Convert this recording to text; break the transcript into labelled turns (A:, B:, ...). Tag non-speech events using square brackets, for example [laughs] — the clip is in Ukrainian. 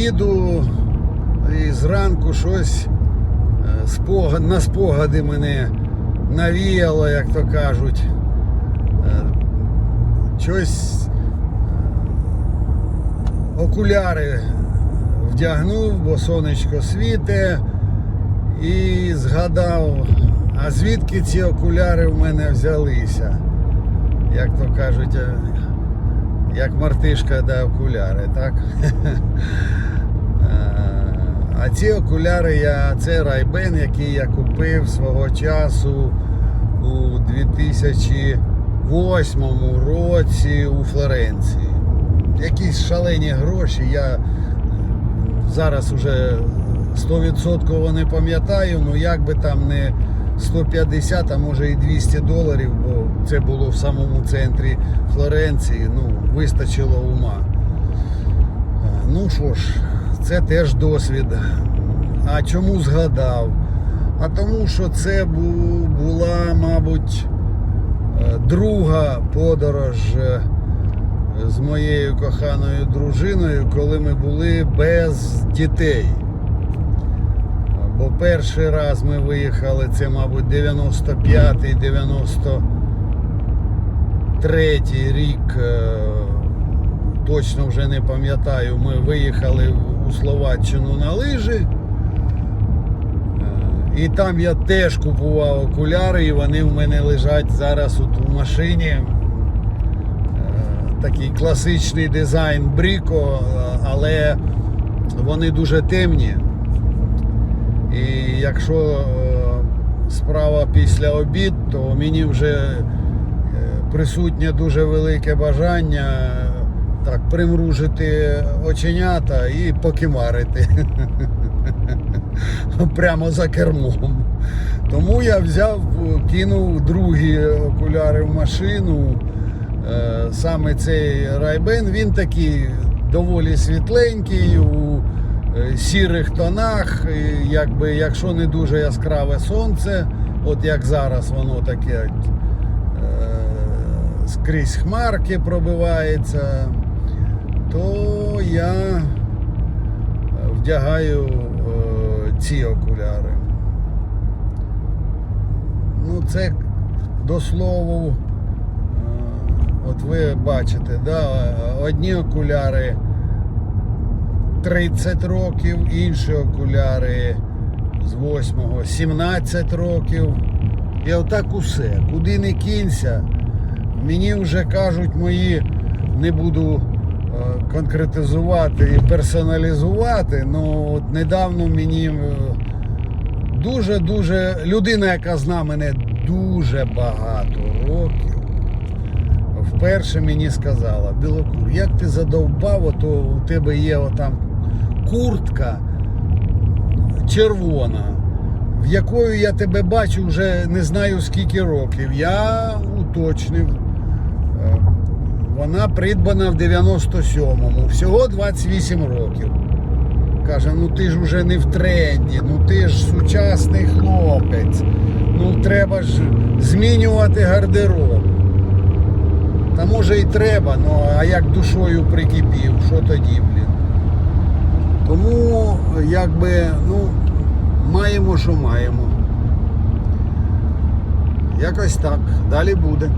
A: їду і зранку щось е, спогад, на спогади мене навіяло, як то кажуть. Е, Щось е, окуляри вдягнув, бо сонечко світе і згадав, а звідки ці окуляри в мене взялися. Як то кажуть, як мартишка да окуляри, так? [laughs] А ці окуляри я, це Райбен, який я купив свого часу у 2008 році у Флоренції. Якісь шалені гроші. Я зараз уже 100% не пам'ятаю, ну як би там не 150, а може і 200 доларів, бо це було в самому центрі Флоренції, ну, вистачило ума. Ну що ж, це теж досвід. А чому згадав? А тому що це була, мабуть, е, друга подорож е, з моєю коханою дружиною, коли ми були без дітей. Бо перший раз ми виїхали, це, мабуть, 95-й, 93-й рік. е, Точно вже не пам'ятаю. Ми виїхали у Словаччину на лижі. Е, І там я теж купував окуляри, і вони в мене лежать зараз от у машині. Е, Такий класичний дизайн Бріко, але вони дуже темні. І якщо справа після обід, то мені вже присутнє дуже велике бажання так примружити оченята і покимарити [laughs] прямо за кермом. Тому я взяв, кинув другі окуляри в машину. Е, Саме цей Райбен, він такий доволі світленький, у е, сірих тонах. Якби, якщо не дуже яскраве сонце, от як зараз воно таке скрізь хмарки пробивається, то я вдягаю е, ці окуляри. Ну, це до слову, е, от ви бачите, да, одні окуляри 30 років, інші окуляри з 8-го 17 років. І отак усе. Куди не кінься, мені вже кажуть мої, не буду е, конкретизувати і персоналізувати, ну от недавно мені дуже-дуже людина, яка зна мене дуже багато років, вперше мені сказала, Білокур, як ти задовбав, ото у тебе є отам куртка червона, в якою я тебе бачу вже не знаю скільки років. Я уточнив. Вона придбана в 97-му, всього 28 років. Каже, ну ти ж уже не в тренді, ну ти ж сучасний хлопець. Ну треба ж змінювати гардероб. Та може і треба, ну а як душою прикипів, що тоді, блін? Тому якби, ну, маємо, що маємо. Якось так. Далі буде.